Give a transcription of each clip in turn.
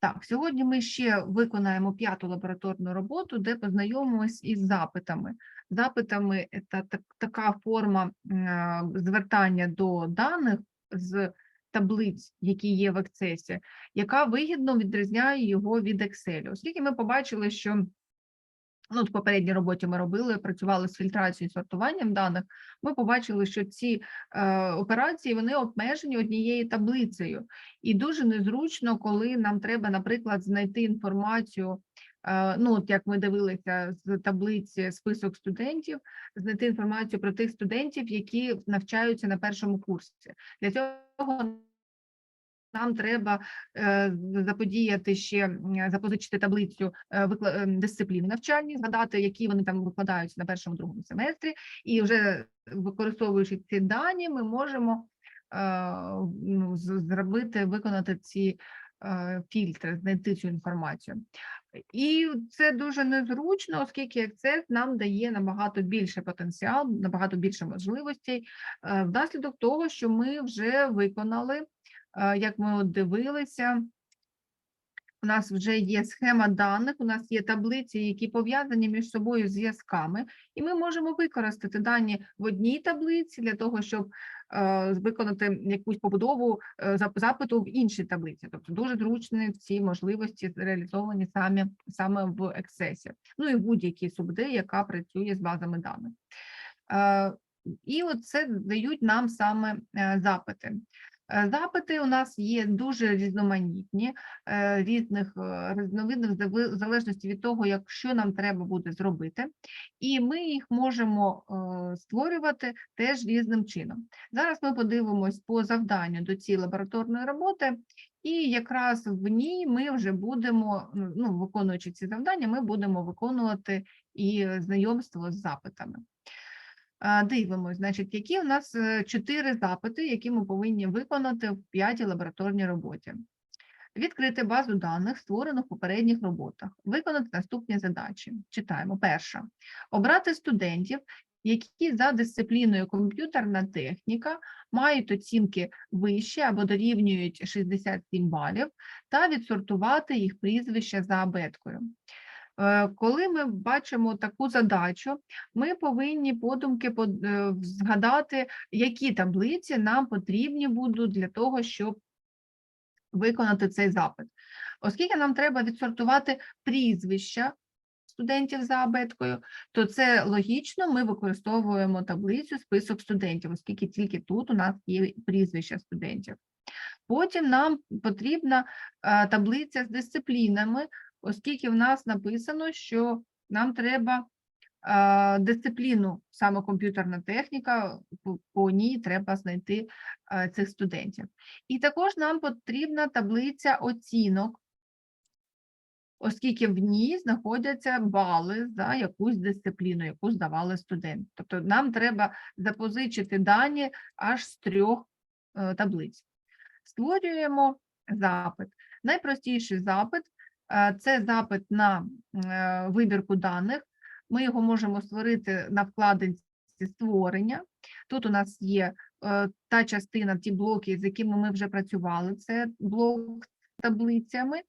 Так, сьогодні ми ще виконаємо п'яту лабораторну роботу, де познайомимось із запитами. Запитами це так, така форма е, звертання до даних з таблиць, які є в Access, яка вигідно відрізняє його від Excel. Оскільки ми побачили, що ну, в попередній роботі ми робили, працювали з фільтрацією і сортуванням даних, ми побачили, що ці е, операції вони обмежені однією таблицею. І дуже незручно, коли нам треба, наприклад, знайти інформацію. е, Ну, от як ми дивилися з таблиці список студентів, знайти інформацію про тих студентів, які навчаються на першому курсі. Для цього нам треба е, заподіяти ще запозичити таблицю е, е, дисципліни навчальні, згадати, які вони там викладаються на першому другому семестрі, і вже використовуючи ці дані, ми можемо е, ну, зробити, виконати ці фільтри, знайти цю інформацію. І це дуже незручно, оскільки Access нам дає набагато більше потенціал, набагато більше можливостей, внаслідок того, що ми вже виконали як ми от дивилися, у нас вже є схема даних, у нас є таблиці, які пов'язані між собою зв'язками, і ми можемо використати дані в одній таблиці для того, щоб е, виконати якусь побудову е, запиту в іншій таблиці. Тобто дуже зручні ці можливості реалізовані самі, саме в Access. Ну і в будь-якій субди, яка працює з базами даних. Е, і оце дають нам саме е, запити. Е, Запити у нас є дуже різноманітні, е, різних е, різновидних в залежності від того, як що нам треба буде зробити, і ми їх можемо створювати теж різним чином. Зараз ми подивимось по завданню до цієї лабораторної роботи, і якраз в ній ми вже будемо, ну, ну, виконуючи ці завдання, ми будемо виконувати і знайомство з запитами. Дивимось, значить, які у нас е, чотири запити, які ми повинні виконати в п'ятій лабораторній роботі. Відкрити базу даних, створену в попередніх роботах. Виконати наступні задачі. Читаємо. Перша. Обрати студентів, які за дисципліною комп'ютерна техніка мають оцінки вищі або дорівнюють 67 балів, та відсортувати їх прізвища за абеткою. Е, Коли ми бачимо таку задачу, ми повинні подумки под- е, згадати, які таблиці нам потрібні будуть для того, щоб виконати цей запит. Оскільки нам треба відсортувати прізвища студентів за абеткою, то це логічно, ми використовуємо таблицю список студентів, оскільки тільки тут у нас є прізвища студентів. Потім нам потрібна е, таблиця з дисциплінами, оскільки в нас написано, що нам треба дисципліну, саме комп'ютерна техніка, по, ній треба знайти цих студентів. І також нам потрібна таблиця оцінок, оскільки в ній знаходяться бали за якусь дисципліну, яку здавали студенти. Тобто нам треба запозичити дані аж з трьох е, таблиць. Створюємо запит. Найпростіший запит це запит на е, вибірку даних. Ми його можемо створити на вкладинці створення. Тут у нас є е, та частина, ті блоки, з якими ми вже працювали. Це блок з таблицями.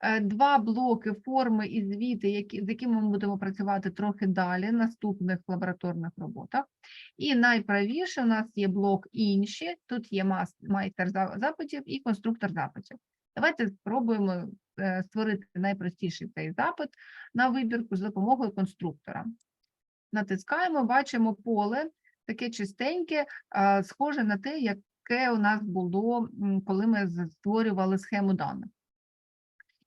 Е, Два блоки форми і звіти, які, з якими ми будемо працювати трохи далі, в наступних лабораторних роботах. І найправіше у нас є блок інші. Тут є майстер запитів і конструктор запитів. Давайте спробуємо е, створити найпростіший цей запит на вибірку з допомогою конструктора. Натискаємо, бачимо поле, таке чистеньке, схоже на те, яке у нас було, коли ми створювали схему даних.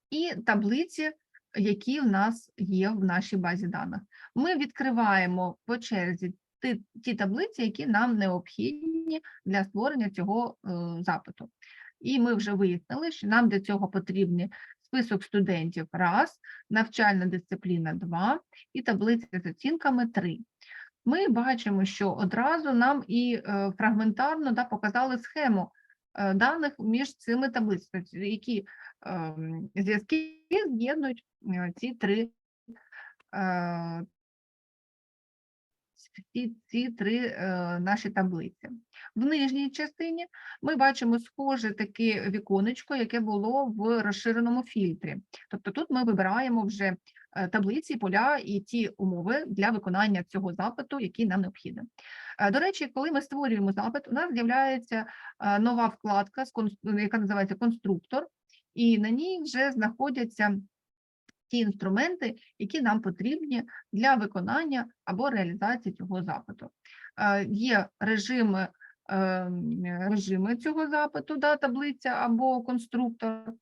І таблиці, які в нас є в нашій базі даних. Ми відкриваємо по черзі ті, ті таблиці, які нам необхідні для створення цього е, запиту. І ми вже вияснили, що нам для цього потрібні список студентів раз, навчальна дисципліна два і таблиця з оцінками три. Ми бачимо, що одразу нам і е, фрагментарно да, показали схему е, даних між цими таблицями, які ем, зв'язки з'єднують е, ці три. Всі ці три е, наші таблиці. В нижній частині ми бачимо схоже таке віконечко, яке було в розширеному фільтрі. Тобто тут ми вибираємо вже е, таблиці, поля і ті умови для виконання цього запиту, який нам необхідний. Е, До речі, коли ми створюємо запит, у нас з'являється е, нова вкладка, яка називається конструктор, і на ній вже знаходяться ті інструменти, які нам потрібні для виконання або реалізації цього запиту. Е, Є режими, ем, режими цього запиту, да, таблиця або конструктор,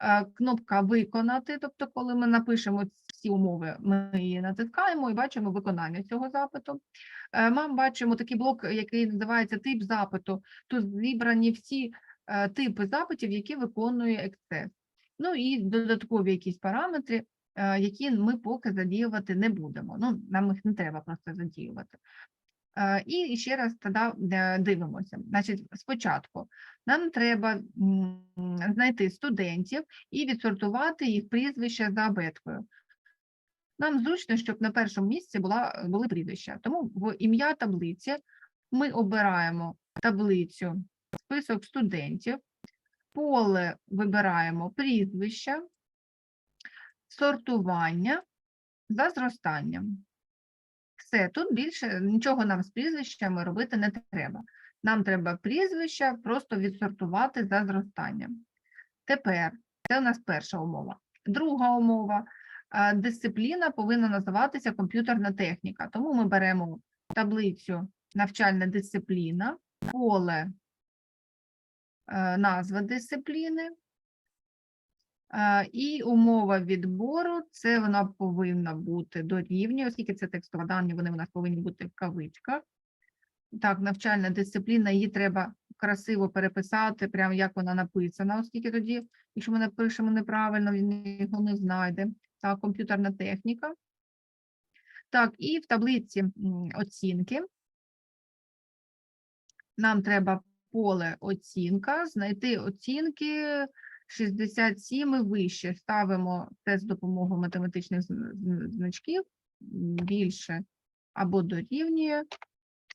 Е, кнопка виконати, тобто, коли ми напишемо всі умови, ми її натискаємо і бачимо виконання цього запиту. Е, Ми бачимо такий блок, який називається тип запиту. Тут зібрані всі типи запитів, які виконує Excel. Ну і додаткові якісь параметри, які ми поки задіювати не будемо. Ну, нам їх не треба просто задіювати. Е, І ще раз тоді е, дивимося. Значить, спочатку нам треба знайти студентів і відсортувати їх прізвища за абеткою. Нам зручно, щоб на першому місці була, були прізвища. Тому в ім'я таблиці ми обираємо таблицю список студентів, поле вибираємо прізвища, сортування за зростанням. Все, тут більше нічого нам з прізвищами робити не треба. Нам треба прізвища просто відсортувати за зростанням. Тепер це у нас перша умова. Друга умова. е, Дисципліна повинна називатися комп'ютерна техніка. Тому ми беремо таблицю навчальна дисципліна, поле е, назва дисципліни. Е, І умова відбору це вона повинна бути дорівнює, оскільки це текстова дані, вони у нас повинні бути в кавичках. Так, навчальна дисципліна, її треба красиво переписати, прямо як вона написана, оскільки тоді, якщо ми напишемо неправильно, він його не знайде. Так, комп'ютерна техніка. Так, і в таблиці оцінки нам треба поле оцінка, знайти оцінки 67 і вище. Ставимо з допомогою математичних зн- зн- значків більше або дорівнює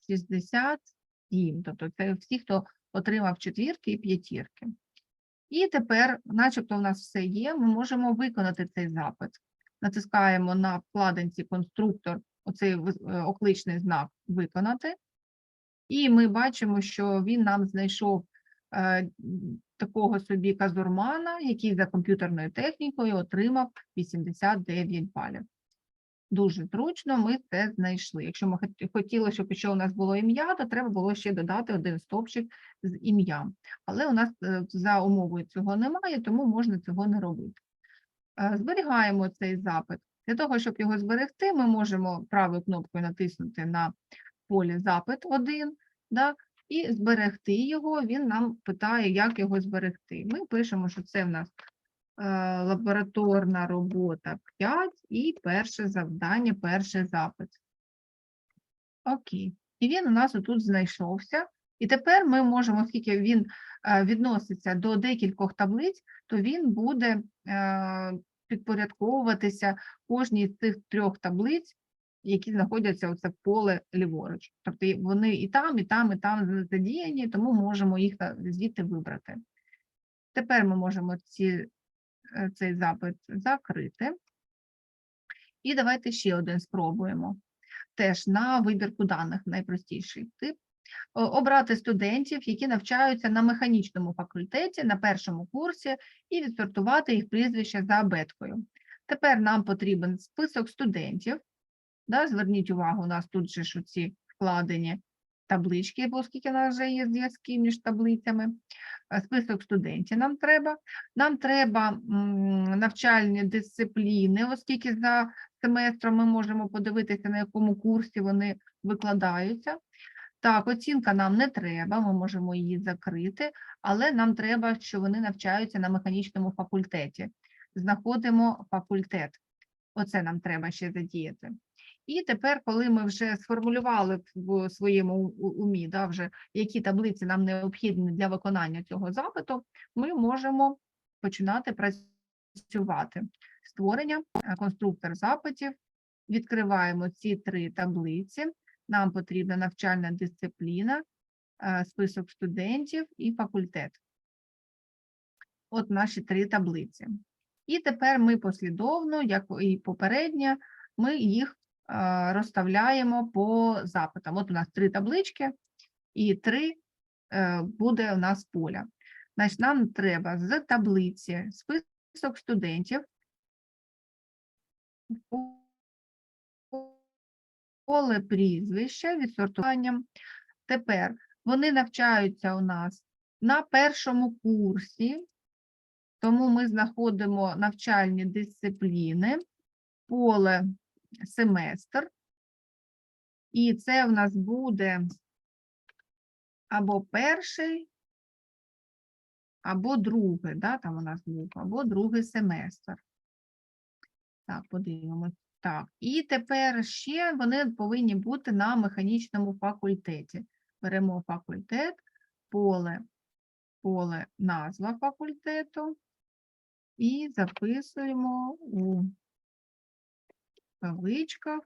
67. Тобто це всі, хто отримав четвірки і п'ятірки. І тепер, начебто, у нас все є, ми можемо виконати цей запит. Натискаємо на вкладинці конструктор, оцей е, окличний знак виконати. І ми бачимо, що він нам знайшов е, такого собі казурмана, який за комп'ютерною технікою отримав 89 балів. Дуже зручно ми це знайшли. Якщо ми хотіли, щоб ще у нас було ім'я, то треба було ще додати один стовпчик з ім'ям. Але у нас е, за умовою цього немає, тому можна цього не робити. Е, Зберігаємо цей запит. Для того, щоб його зберегти, ми можемо правою кнопкою натиснути на полі запит 1, да, і зберегти його. Він нам питає, як його зберегти. Ми пишемо, що це в нас е, лабораторна робота 5 і перше завдання, перший запит. Окей. І він у нас отут знайшовся. І тепер ми можемо, оскільки він е, відноситься до декількох таблиць, то він буде е, підпорядковуватися кожній з цих трьох таблиць, які знаходяться оце поле ліворуч. Тобто вони і там, і там, і там задіяні, тому можемо їх звідти вибрати. Тепер ми можемо ці, е, цей запит закрити. І давайте ще один спробуємо. Теж на вибірку даних найпростіший тип. Обрати студентів, які навчаються на механічному факультеті на першому курсі, і відсортувати їх прізвища за абеткою. Тепер нам потрібен список студентів. Да, зверніть увагу, у нас тут же ж ці вкладені таблички, бо оскільки у нас вже є зв'язки між таблицями. Е, Список студентів нам треба. Нам треба навчальні дисципліни, оскільки за семестром ми можемо подивитися, на якому курсі вони викладаються. Так, оцінка нам не треба, ми можемо її закрити, але нам треба, що вони навчаються на механічному факультеті. Знаходимо факультет. Оце нам треба ще задіяти. І тепер, коли ми вже сформулювали в своєму умі, да, вже які таблиці нам необхідні для виконання цього запиту, ми можемо починати працювати. Створення, е, конструктор запитів, відкриваємо ці три таблиці, Нам потрібна навчальна дисципліна, е, список студентів і факультет. От наші три таблиці. І тепер ми послідовно, як і попередньо, ми їх розставляємо по запитам. От у нас три таблички і три е, буде у нас поля. Значить, нам треба з таблиці список студентів, поле прізвища відсортуванням. Тепер вони навчаються у нас на першому курсі, тому ми знаходимо навчальні дисципліни, поле семестр, і це в нас буде або перший, або другий, да, там у нас був, або другий семестр. Так, подивимось. Так, і тепер ще вони повинні бути на механічному факультеті. Беремо факультет, поле, поле назва факультету і записуємо у кавичках,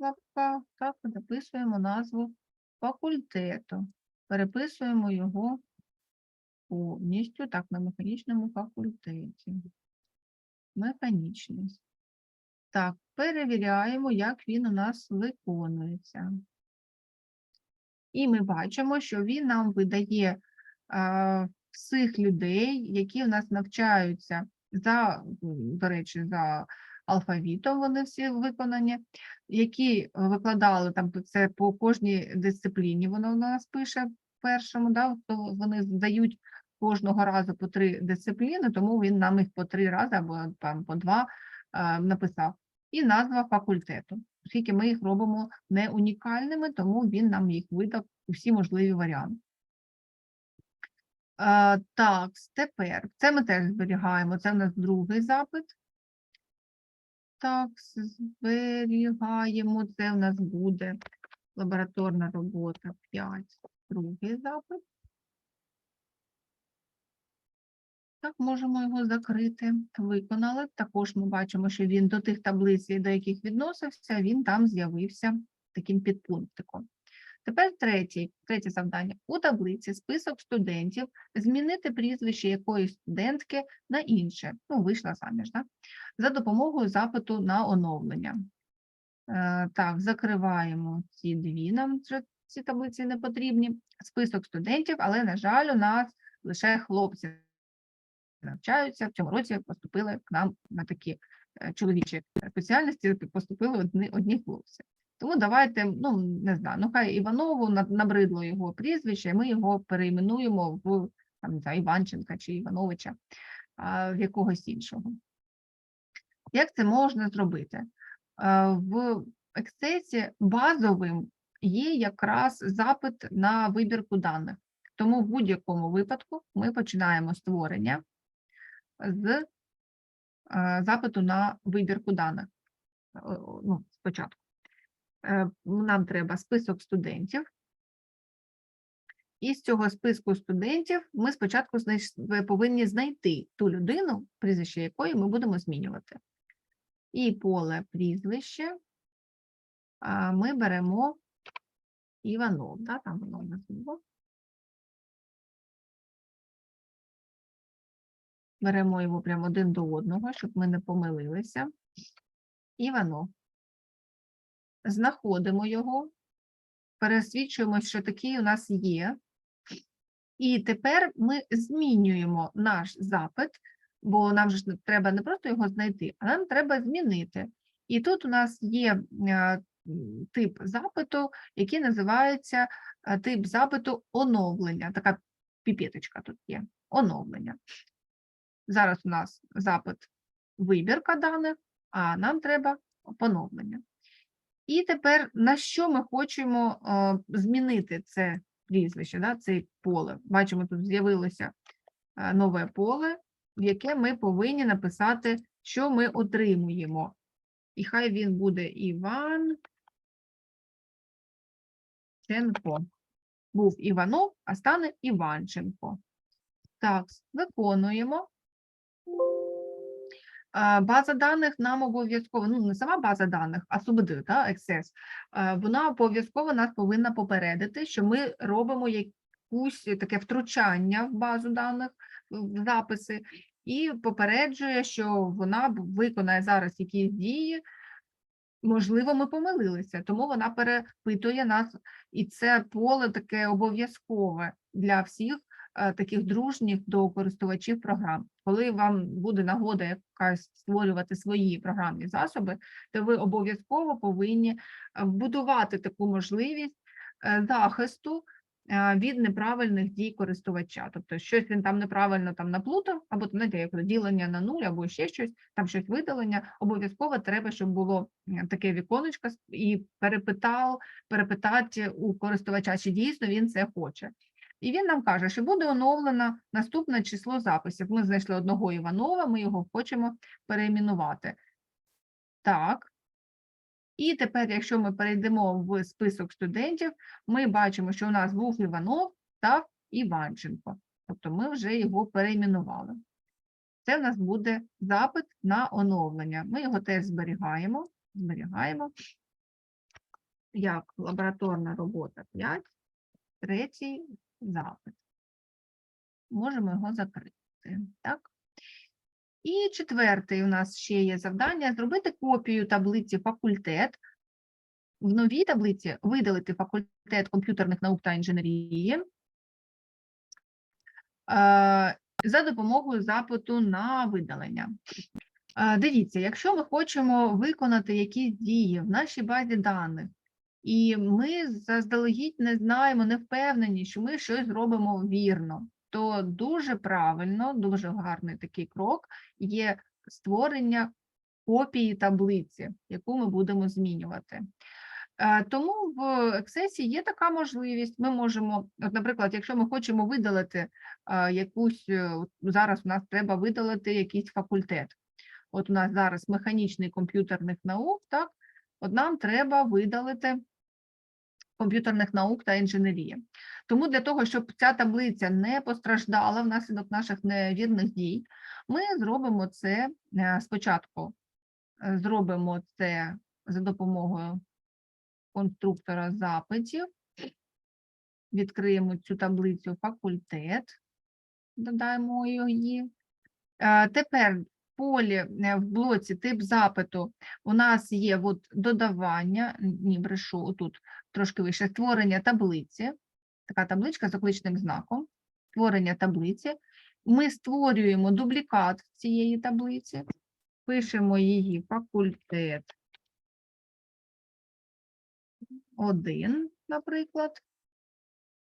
лапках, так, записуємо назву факультету. Переписуємо його повністю, так, на механічному факультеті. Механічність. Так, перевіряємо, як він у нас виконується. І ми бачимо, що він нам видає а, всіх людей, які у нас навчаються за, до речі, за алфавітом, вони всі виконані, які викладали там це по кожній дисципліні, воно у нас пише першому, да, то вони здають кожного разу по три дисципліни, тому він нам їх по три рази або там по два а, написав. І назва факультету, оскільки ми їх робимо не унікальними, тому він нам їх видав усі можливі варіанти. А, так, тепер це ми теж зберігаємо. Це в нас другий запит. Так, зберігаємо. Це в нас буде лабораторна робота 5, другий запит. Так, можемо його закрити. Виконали. Також ми бачимо, що він до тих таблиць, до яких відносився, він там з'явився таким підпунктиком. Тепер третій, третє завдання. У таблиці список студентів змінити прізвище якоїсь студентки на інше. Ну, вийшла заміж, да? за допомогою запиту на оновлення. Е, так, закриваємо ці дві, нам вже ці таблиці не потрібні. Список студентів, але, на жаль, у нас лише хлопці навчаються. В цьому році поступили к нам на такі е, чоловічі спеціальності, поступили одні, одні хлопці. Тому давайте, ну не знаю, ну хай Іванову набридло його прізвище, і ми його перейменуємо в там, не Іванченка чи Івановича, а, в якогось іншого. Як це можна зробити? В Excel базовим є якраз запит на вибірку даних. Тому в будь-якому випадку ми починаємо створення з запиту на вибірку даних. Е, Ну, спочатку. Е, Нам треба список студентів. І з цього списку студентів ми спочатку повинні знайти ту людину, прізвище якої ми будемо змінювати. І поле прізвище ми беремо Іванов, да, там воно у нас було. Беремо його прямо один до одного, щоб ми не помилилися. Іванов. Знаходимо його, пересвідчуємо, що такий у нас є. І тепер ми змінюємо наш запит, бо нам ж треба не просто його знайти, а нам треба змінити. І тут у нас є е, тип запиту, який називається е, тип запиту оновлення. Така піпеточка тут є. Оновлення. Зараз у нас запит вибірка даних, а нам треба поновлення. І тепер на що ми хочемо е, змінити це прізвище, да, це поле. Бачимо, тут з'явилося е, нове поле, в яке ми повинні написати, що ми отримуємо. І хай він буде Іван Ченко. Був Іванов, а стане Іванченко. Так, виконуємо. База даних нам обов'язково, ну не сама база даних, а СУБД, та, Access, вона обов'язково нас повинна попередити, що ми робимо якусь таке втручання в базу даних, в записи, і попереджує, що вона виконає зараз якісь дії. Можливо, ми помилилися, тому вона перепитує нас, і це поле таке обов'язкове для всіх таких дружніх до користувачів програм. Коли вам буде нагода якась створювати свої програмні засоби, то ви обов'язково повинні е, вбудувати таку можливість е, захисту е, від неправильних дій користувача. Тобто, щось він там неправильно там наплутав, або знаєте, як ділення на нуль, або ще щось, там щось видалення. Обов'язково треба, щоб було таке віконечко і перепитав, перепитати у користувача, чи дійсно він це хоче. І він нам каже, що буде оновлено наступне число записів. Ми знайшли одного Іванова, ми його хочемо перейменувати. Так. І тепер, якщо ми перейдемо в список студентів, ми бачимо, що у нас був Іванов та Іванченко. Тобто ми вже його перейменували. Це в нас буде запит на оновлення. Ми його теж зберігаємо. Зберігаємо. Як лабораторна робота 5, третій запит. Можемо його закрити. Так? І четвертий у нас ще є завдання зробити копію таблиці факультет. В новій таблиці видалити факультет комп'ютерних наук та інженерії е, за допомогою запиту на видалення. Е, Дивіться, якщо ми хочемо виконати якісь дії в нашій базі даних, і ми заздалегідь не знаємо, не впевнені, що ми щось зробимо вірно, то дуже правильно, дуже гарний такий крок є створення копії таблиці, яку ми будемо змінювати. Е, Тому в Access є така можливість. Ми можемо, от, наприклад, якщо ми хочемо видалити е, якусь, е, зараз у нас треба видалити якийсь факультет. От у нас зараз механічний комп'ютерних наук, так, от нам треба видалити комп'ютерних наук та інженерії. Тому для того, щоб ця таблиця не постраждала внаслідок наших невірних дій, ми зробимо це е, спочатку. е, Зробимо це за допомогою конструктора запитів. Відкриємо цю таблицю факультет, додаємо її. Е, Тепер в полі в блоці тип запиту у нас є от додавання, ні, брешу, отут трошки вище, створення таблиці, така табличка з окличним знаком, створення таблиці. Ми створюємо дублікат цієї таблиці, пишемо її факультет 1, наприклад.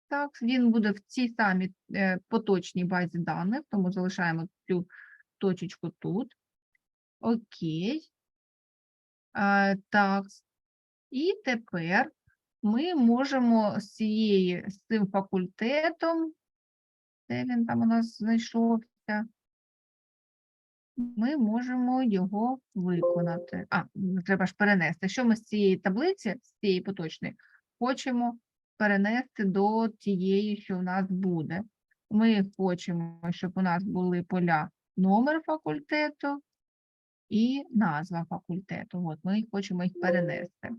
Так, він буде в цій самій е, поточній базі даних, тому залишаємо цю точечку тут. Окей. Е, так. І тепер ми можемо з цієї, з цим факультетом, де він там у нас знайшовся, ми можемо його виконати. А, треба ж перенести. Що ми з цієї таблиці, з цієї поточної, хочемо перенести до тієї, що у нас буде. Ми хочемо, щоб у нас були поля номер факультету і назва факультету. От, ми хочемо їх перенести.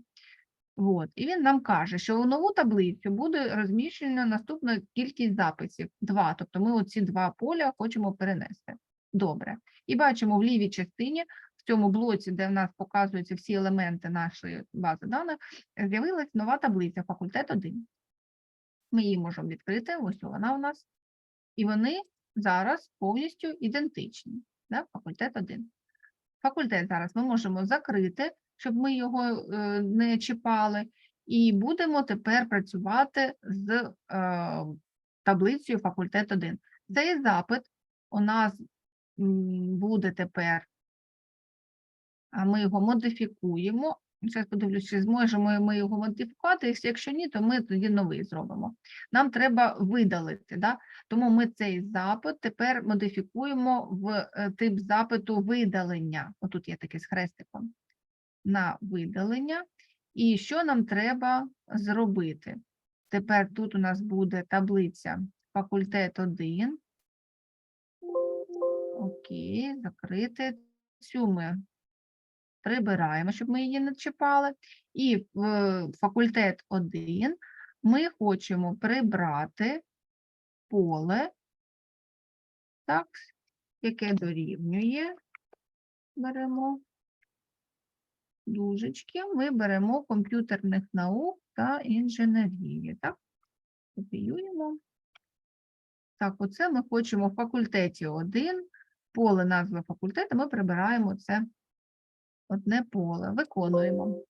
От. І він нам каже, що у нову таблицю буде розміщена наступна кількість записів. Два. Тобто ми оці два поля хочемо перенести. Добре. І бачимо в лівій частині, в цьому блоці, де в нас показуються всі елементи нашої бази даних, з'явилась нова таблиця факультет 1. Ми її можемо відкрити, ось вона у нас. І вони зараз повністю ідентичні. Да? Факультет 1. Факультет зараз ми можемо закрити, щоб ми його е, не чіпали, і будемо тепер працювати з е, таблицею факультет 1. Цей запит у нас буде тепер, а ми його модифікуємо. Зараз подивлюсь, чи зможемо ми його модифікувати. Якщо- ні, то ми тоді новий зробимо. Нам треба видалити, да? тому ми цей запит тепер модифікуємо в е, тип запиту видалення. Отут є таке з хрестиком на видалення. І що нам треба зробити? Тепер тут у нас буде таблиця факультет 1. Окей, закрити. цю ми прибираємо, щоб ми її не чіпали. І в е, факультет 1 ми хочемо прибрати поле, так, яке дорівнює. Беремо дужечки, ми беремо комп'ютерних наук та інженерії. Так, копіюємо. Так, оце ми хочемо в факультеті 1, поле назви факультету, ми прибираємо це одне поле, виконуємо.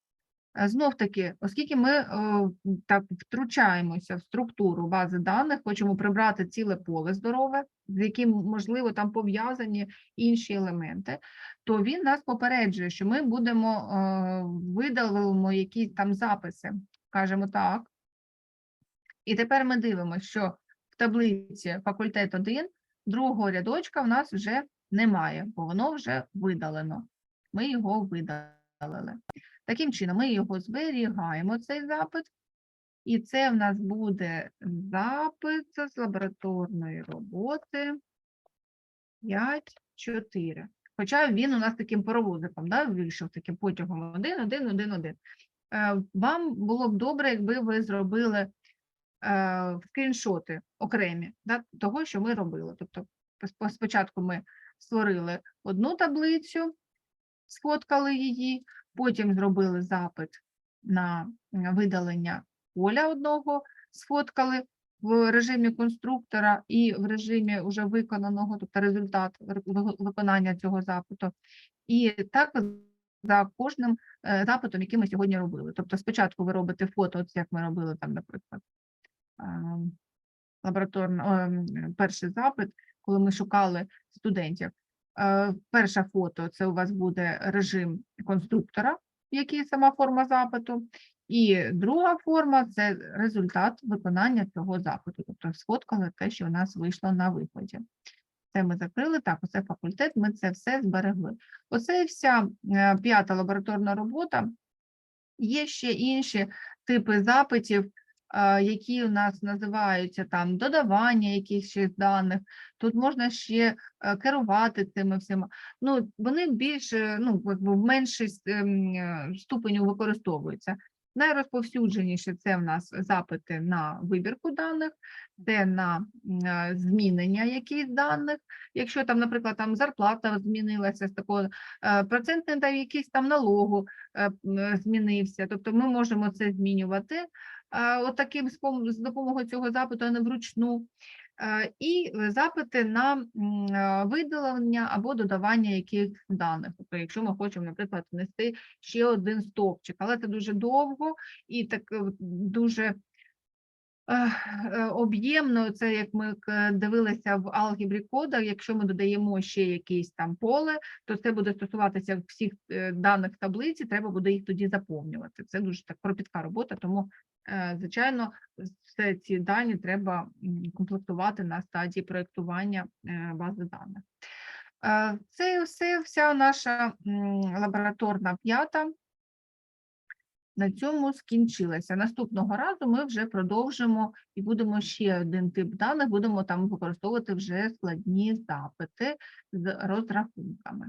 Е, Знов таки, оскільки ми е, так втручаємося в структуру бази даних, хочемо прибрати ціле поле здорове, з яким, можливо, там пов'язані інші елементи, то він нас попереджує, що ми будемо е, видалимо якісь там записи. Кажемо так. І тепер ми дивимося, що в таблиці факультет 1 другого рядочка в нас вже немає, бо воно вже видалено. Ми його видалили. Таким чином, ми його зберігаємо, цей запит, і це в нас буде запит з лабораторної роботи 5.4. Хоча він у нас таким паровозиком да, вийшов, таким потягом 1, 1, 1, 1. Е, Вам було б добре, якби ви зробили е, скріншоти окремі да, того, що ми робили. Тобто, спочатку ми створили одну таблицю, сфоткали її, потім зробили запит на видалення поля одного, сфоткали в режимі конструктора і в режимі вже виконаного, тобто результат виконання цього запиту. І так за кожним е, запитом, який ми сьогодні робили. Тобто спочатку ви робите фото, от як ми робили там, наприклад, ем, лабораторно, ем, перший запит, коли ми шукали студентів. Е, Перше фото це у вас буде режим конструктора, який сама форма запиту. І друга форма це результат виконання цього запиту. Тобто сфоткали те, що у нас вийшло на виході. Це ми закрили. Так, оце факультет, ми це все зберегли. Оце і вся е, п'ята лабораторна робота. Є ще інші типи запитів, які у нас називаються там додавання якихось даних. Тут можна ще е, керувати цими всіма. Ну, вони більше, ну, якби в меншій ем, е, ступеню використовуються. Найрозповсюдженіше це в нас запити на вибірку даних, це на е, змінення якихось даних. Якщо там, наприклад, там зарплата змінилася з такого е, процентний та якийсь там налогу е, е, змінився. Тобто ми можемо це змінювати е, отаким з пом- з допомогою цього запиту, а не вручну. Е, І запити на е, видалення або додавання якихось даних. Тобто, якщо ми хочемо, наприклад, внести ще один стовпчик, але це дуже довго і так дуже об'ємно, це як ми дивилися в алгебрі кода, якщо ми додаємо ще якесь там поле, то це буде стосуватися всіх даних таблиці, треба буде їх тоді заповнювати. Це дуже так кропітка робота, тому, звичайно, все ці дані треба комплектувати на стадії проєктування е, бази даних. Е, Це все, вся наша лабораторна п'ята на цьому скінчилася. Наступного разу ми вже продовжимо і будемо ще один тип даних, будемо там використовувати вже складні запити з розрахунками.